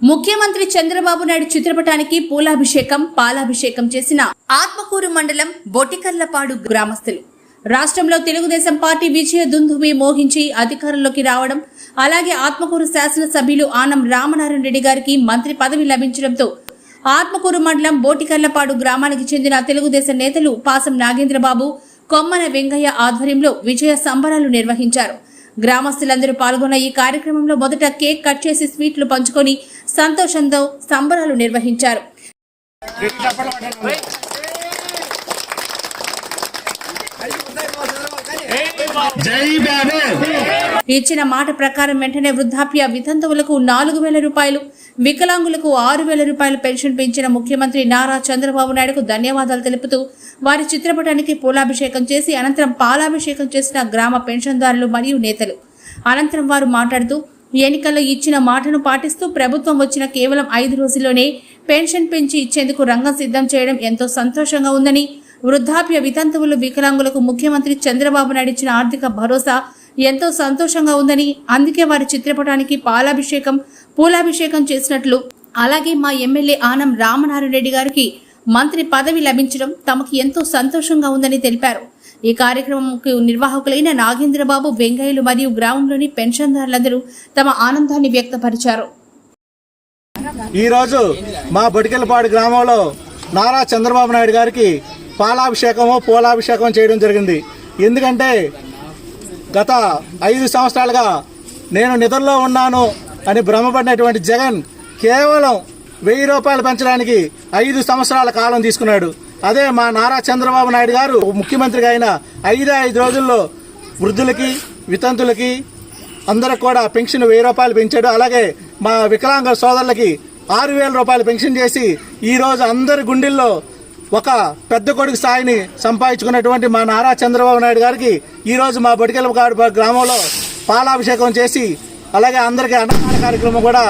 ముఖ్యమంత్రి చంద్రబాబు నాయుడు చిత్రపటానికి పూలాభిషేకం పాలాభిషేకం చేసిన ఆత్మకూరు మండలం బొటికర్లపాడు గ్రామస్తులు. రాష్ట్రంలో తెలుగుదేశం పార్టీ విజయ దుందుమి మోహించి అధికారంలోకి రావడం అలాగే ఆత్మకూరు శాసనసభ్యులు ఆనం రామనారాయణ రెడ్డి గారికి మంత్రి పదవి లభించడంతో ఆత్మకూరు మండలం బోటికర్లపాడు గ్రామానికి చెందిన తెలుగుదేశం నేతలు పాసం నాగేంద్రబాబు కొమ్మన వెంగయ్య ఆధ్వర్యంలో విజయ సంబరాలు నిర్వహించారు. గ్రామస్తులందరూ పాల్గొన్న ఈ కార్యక్రమంలో మొదట కేక్ కట్ చేసి స్వీట్లు పంచుకొని సంతోషంతో సంబరాలు నిర్వహించారు. ఇచ్చిన మాట ప్రకారం వెంటనే వృద్ధాప్య వితంతువులకు నాలుగు వేల రూపాయలు వికలాంగులకు ఆరు వేల రూపాయలు పెన్షన్ పెంచిన ముఖ్యమంత్రి నారా చంద్రబాబు నాయుడుకు ధన్యవాదాలు తెలుపుతూ వారి చిత్రపటానికి పూలాభిషేకం చేసి అనంతరం పాలాభిషేకం చేసిన గ్రామ పెన్షన్దారులు మరియు నేతలు. అనంతరం వారు మాట్లాడుతూ ఎన్నికల్లో ఇచ్చిన మాటను పాటిస్తూ ప్రభుత్వం వచ్చిన కేవలం ఐదు రోజుల్లోనే పెన్షన్ పెంచి ఇచ్చేందుకు రంగం సిద్ధం చేయడం ఎంతో సంతోషంగా ఉందని వృద్ధాప్య వితంతువులు వికలాంగులకు ముఖ్యమంత్రి చంద్రబాబు నాయుడు ఇచ్చిన ఆర్థిక భరోసా ఎంతో సంతోషంగా ఉందని అందుకే వారి చిత్రపటానికి పాలాభిషేకం పూలాభిషేకం చేసినట్లు. అలాగే మా ఎమ్మెల్యే ఆనం రామనారాయణ రెడ్డి గారికి మంత్రి పదవి లభించడం తమకు ఎంతో సంతోషంగా ఉందని తెలిపారు. ఈ కార్యక్రమంకు నిర్వాహకులైన నాగేంద్రబాబు వెంగయ్యలు మరియు గ్రామంలోని పెన్షన్దారులందరూ తమ ఆనందాన్ని వ్యక్తపరిచారు. ఈరోజు మా బొడికెలపాడు గ్రామంలో నారా చంద్రబాబు నాయుడు గారికి పాలాభిషేకము పూలాభిషేకం చేయడం జరిగింది. ఎందుకంటే గత ఐదు సంవత్సరాలుగా నేను నిధుల్లో ఉన్నాను అని భ్రమపడినటువంటి జగన్ కేవలం వెయ్యి రూపాయలు పెంచడానికి ఐదు సంవత్సరాల కాలం తీసుకున్నాడు. అదే మా నారా చంద్రబాబు నాయుడు గారు ముఖ్యమంత్రిగా అయిన ఐదే ఐదు రోజుల్లో వృద్ధులకి వితంతులకి అందరికి కూడా పెన్షన్ వెయ్యి రూపాయలు పెంచాడు. అలాగే మా వికలాంగ సోదరులకి ఆరు వేల రూపాయలు పెన్షన్ చేసి ఈరోజు అందరి గుండెల్లో ఒక పెద్ద కొడుకు స్థాయిని సంపాదించుకున్నటువంటి మా నారా చంద్రబాబు నాయుడు గారికి ఈరోజు మా బొడికెలపాడు గ్రామంలో పాలాభిషేకం చేసి అలాగే అందరికీ అన్నదాన కార్యక్రమం కూడా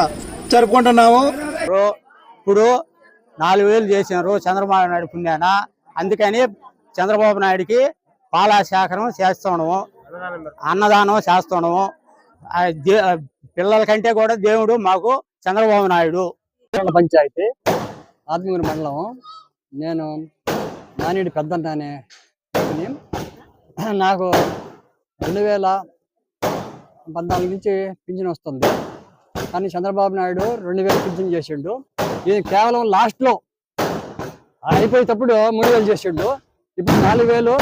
జరుపుకుంటున్నాము. ఇప్పుడు ఇప్పుడు నాలుగు వేలు చేసినారు చంద్రబాబు నాయుడు పుణ్యాన. అందుకని చంద్రబాబు నాయుడికి పాలాశాఖనం చేస్తున్నాము. అన్నదానం చేస్తున్నాము. పిల్లల కంటే కూడా దేవుడు మాకు చంద్రబాబు నాయుడు. మండల పంచాయతీ ఆత్మూరు మండలం. నేను నానిడి పెద్దంట అనే నాకు రెండు వేల పద్నాలుగు నుంచి పింఛన్ వస్తుంది. కానీ చంద్రబాబు నాయుడు రెండు వేలు పింఛన్ చేసిండు. ఇది కేవలం లాస్ట్లో అయిపోయేటప్పుడు మూడు వేలు చేసిండు. ఇప్పుడు నాలుగు వేలు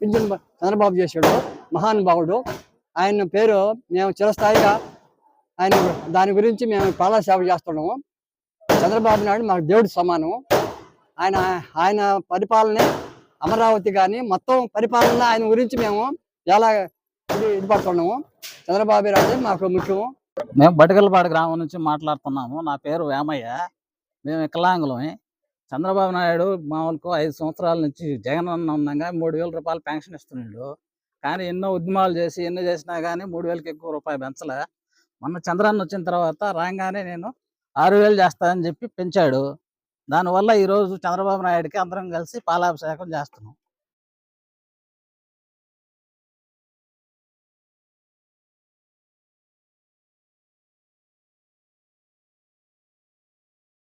పింఛన్ చంద్రబాబు చేసాడు. మహానుభావుడు. ఆయన పేరు మేము చిరస్థాయిగా ఆయన దాని గురించి మేము పాలా సేవ చేస్తున్నాము. చంద్రబాబు నాయుడు మాకు దేవుడు సమానం ఆయన ఆయన పరిపాలన అమరావతి కానీ మొత్తం పరిపాలన ఆయన గురించి మేము ఎలా ఇది ఇది పడుతున్నాము చంద్రబాబు నాయుడు మాకు ముఖ్యం మేము బటికలపాడు గ్రామం నుంచి మాట్లాడుతున్నాము. నా పేరు వేమయ్య. మేము వికలాంగులమే. చంద్రబాబు నాయుడు మామూలుకు ఐదు సంవత్సరాల నుంచి జగన్ అన్న ఉండగా మూడు వేల రూపాయలు పెన్షన్ ఇస్తున్నాడు. కానీ ఎన్నో ఉద్యమాలు చేసి ఎన్నో చేసినా కానీ మూడు వేలకి ఎక్కువ రూపాయలు పెంచలే. మొన్న చంద్రాన్న వచ్చిన తర్వాత రాగానే నేను ఆరు వేలు చేస్తానని చెప్పి పెంచాడు. దానివల్ల ఈరోజు చంద్రబాబు నాయుడికి అందరం కలిసి పాలాభిషేకం చేస్తున్నాం.